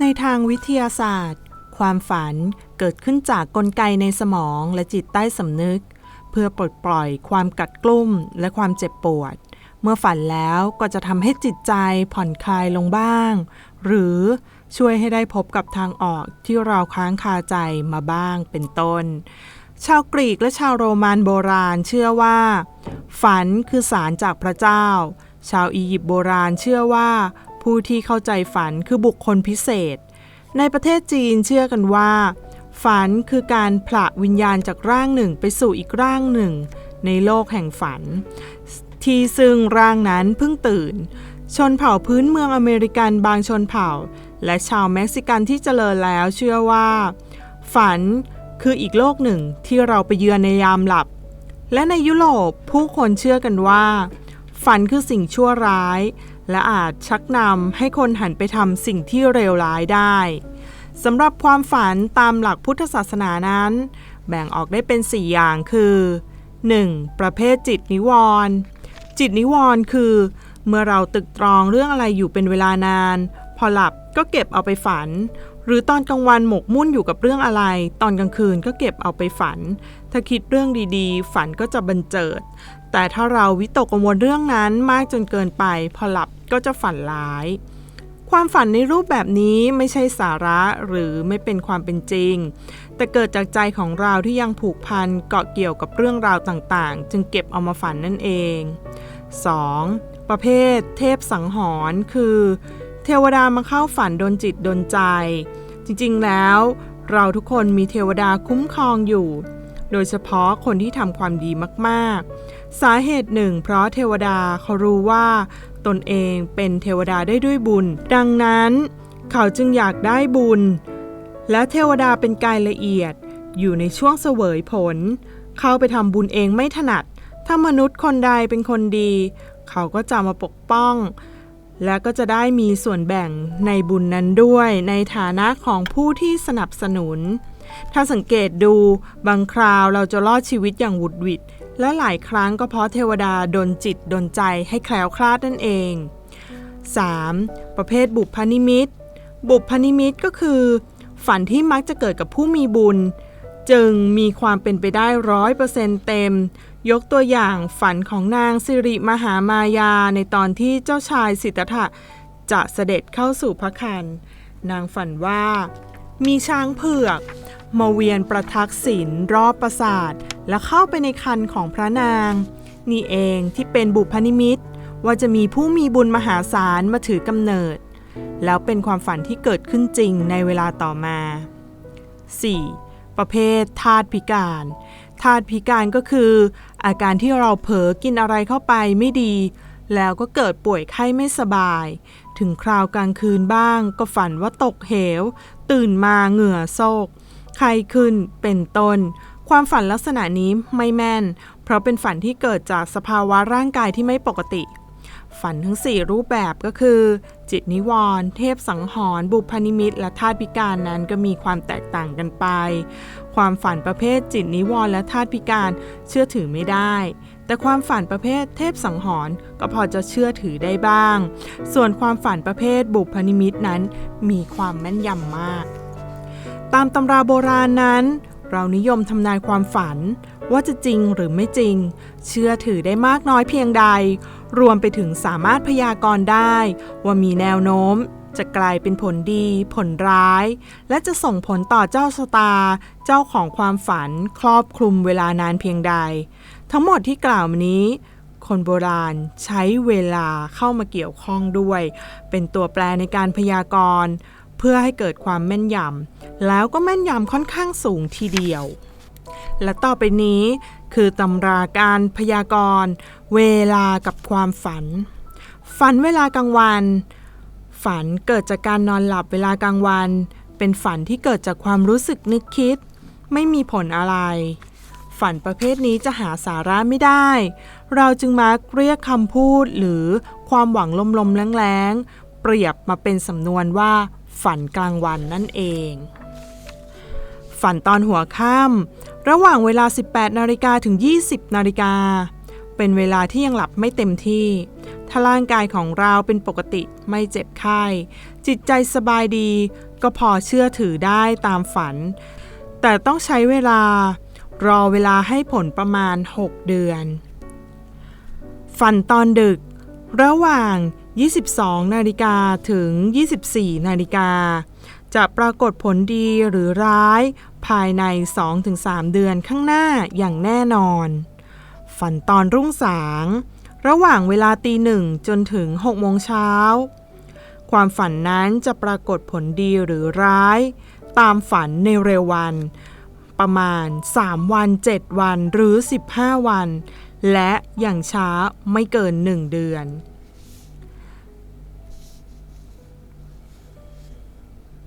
ในทางวิทยาศาสตร์ ความฝันเกิดขึ้นจากกลไกในสมองและจิตใต้สำนึก เพื่อปลดปล่อยความกัดกลุ้มและความเจ็บปวด เมื่อฝันแล้วก็จะทำให้จิตใจผ่อนคลายลงบ้าง หรือช่วยให้ได้พบกับทางออกที่เราค้างคาใจมาบ้างเป็นต้น ชาวกรีกและชาวโรมันโบราณเชื่อว่า ฝันคือสารจากพระเจ้า ชาวอียิปต์โบราณเชื่อว่า ผู้ที่เข้าใจฝันคือบุคคลพิเศษ ในประเทศจีนเชื่อกันว่า ฝันคือการผละวิญญาณจากร่างหนึ่งไปสู่อีกร่างหนึ่ง ในโลกแห่งฝัน ที่ซึ่งร่างนั้นเพิ่งตื่น ชนเผ่าพื้นเมืองอเมริกันบางชนเผ่า และชาวเม็กซิกันที่เจริญแล้วเชื่อว่า ฝันคืออีกโลกหนึ่งที่เราไปเยือนในยามหลับ และในยุโรปผู้คนเชื่อกันว่า ฝันคือสิ่งชั่วร้าย และอาจชักนำให้คนหันไปทำสิ่งที่เลวร้ายได้สำหรับความฝันตามหลักพุทธศาสนานั้น แบ่งออกได้เป็น 4 อย่างคือ 1. ประเภทจิตนิวรณ์จิตนิวรณ์คือ เมื่อเราตึกตรองเรื่องอะไรอยู่เป็นเวลานาน พอหลับก็เก็บเอาไปฝัน หรือตอนกลางวันหมกมุ่นอยู่กับเรื่องอะไร ตอนกลางคืนก็เก็บเอาไปฝัน ถ้าคิดเรื่องดีๆ ฝันก็จะบันเจิด แต่ถ้าเราวิตกกังวลเรื่องนั้นมากจนเกินไป พอหลับ ก็จะฝันร้าย ความฝันในรูปแบบนี้ไม่ใช่สาระหรือไม่เป็นความเป็นจริง แต่เกิดจากใจของเราที่ยังผูกพันเกาะเกี่ยวกับเรื่องราวต่างๆ จึงเก็บเอามาฝันนั่นเอง 2. ประเภท เทพสังหรณ์คือ เทวดามาเข้าฝันดนจิตดนใจ จริงๆแล้วเราทุกคนมีเทวดาคุ้มครองอยู่ โดยเฉพาะคนที่ทำความดีมากๆ สาเหตุหนึ่งเพราะเทวดาเขารู้ว่า ตนเองเป็นเทวดาได้ด้วยบุญ ดังนั้นเขาจึงอยากได้บุญ และเทวดาเป็นกายละเอียด อยู่ในช่วงเสวยผล เข้าไปทำบุญเองไม่ถนัด ถ้ามนุษย์คนใดเป็นคนดี เขาก็จะมาปกป้อง และก็จะได้มีส่วนแบ่งในบุญนั้นด้วย ในฐานะของผู้ที่สนับสนุน ถ้าสังเกตดูบางคราวเราจะรอดชีวิตอย่างหวุดหวิด และหลายครั้งก็เพราะเทวดาดนจิตดนใจให้แคล้วคลาดนั่นเอง 3. ประเภทบุพนิมิต บุพนิมิตก็คือ ฝันที่มักจะเกิดกับผู้มีบุญ จึงมีความเป็นไปได้ร้อยเปอร์เซ็นต์เต็ม ยกตัวอย่างฝันของนางสิริมหามายาในตอนที่เจ้าชายสิทธัตถะจะเสด็จเข้าสู่พระคัน นางฝันว่า มีช้างเผือกมาเวียนประทักษิณรอบปราสาท และเข้าไปในคันของพระนาง นี่เองที่เป็นบุพนิมิตว่าจะมีผู้มีบุญมหาศาลมาถือกำเนิด แล้วเป็นความฝันที่เกิดขึ้นจริงในเวลาต่อมา 4. ประเภทธาตุพิการธาตุพิการก็คือ อาการที่เราเผลอกินอะไรเข้าไปไม่ดี แล้วก็เกิดป่วยไข้ไม่สบาย ถึงคราวกลางคืนบ้าง ก็ฝันว่าตกเหว ตื่นมาเหงื่อโซกไข้ขึ้นเป็นต้น ความฝันลักษณะนี้ไม่แม่น เพราะเป็นฝันที่เกิดจากสภาวะร่างกายที่ไม่ปกติ ฝันทั้ง 4 รูปแบบก็คือ จิตนิวรณ์เทพสังหรณ์บุพนิมิต และธาตุพิการนั้นก็มีความแตกต่างกันไป ความฝันประเภทจิตนิวรณ์และธาตุพิการเชื่อถือไม่ได้ แต่ความฝันประเภทเทพสังหรณ์ก็พอจะเชื่อถือได้บ้าง ส่วนความฝันประเภทบุพนิมิตนั้น มีความแม่นยำมาก ตามตำราโบราณนั้น เรานิยมทำนายความฝันว่าจะจริงหรือไม่จริง เชื่อถือได้มากน้อยเพียงใด รวมไปถึงสามารถพยากรณ์ได้ ว่ามีแนวโน้ม จะกลายเป็นผลดี ผลร้าย และจะส่งผลต่อเจ้าชะตา เจ้าของความฝันครอบคลุมเวลานานเพียงใด ทั้งหมดที่กล่าวมานี้ คนโบราณใช้เวลาเข้ามาเกี่ยวข้องด้วย เป็นตัวแปรในการพยากรณ์ เพื่อให้เกิดความแม่นยำแล้วก็แม่นยำค่อนข้างสูงทีเดียว และต่อไปนี้คือตำราการพยากรณ์เวลากับความฝัน ฝันเวลากลางวัน ฝันเกิดจากการนอนหลับเวลากลางวัน เป็นฝันที่เกิดจากความรู้สึกนึกคิด ไม่มีผลอะไร ฝันประเภทนี้จะหาสาระไม่ได้ เราจึงมักเรียกคำพูดหรือความหวังลมๆแรงๆเปรียบมาเป็นสำนวนว่า ฝันกลางวันนั่นเอง ฝันตอนหัวค่ำระหว่างเวลา 18นาฬิกาถึง 20นาฬิกาเป็นเวลาที่ยังหลับไม่เต็มที่ ถ้าร่างกายของเราเป็นปกติไม่เจ็บไข้ จิตใจสบายดี ก็พอเชื่อถือได้ตามฝัน แต่ต้องใช้เวลารอเวลาให้ผลประมาณ 6 เดือน ฝันตอนดึก ระหว่าง 22 นาฬิกาถึง 24 นาฬิกา จะปรากฏผลดีหรือร้ายภายใน 2-3 เดือนข้างหน้าอย่างแน่นอน ฝันตอนรุ่งสาง ระหว่างเวลาตีหนึ่งจนถึง6โมงเช้า ความฝันนั้นจะปรากฏผลดีหรือร้าย ตามฝันในเร็ววัน ประมาณ 3 วัน 7 วันหรือ 15 วัน และอย่างช้าไม่เกิน 1 เดือน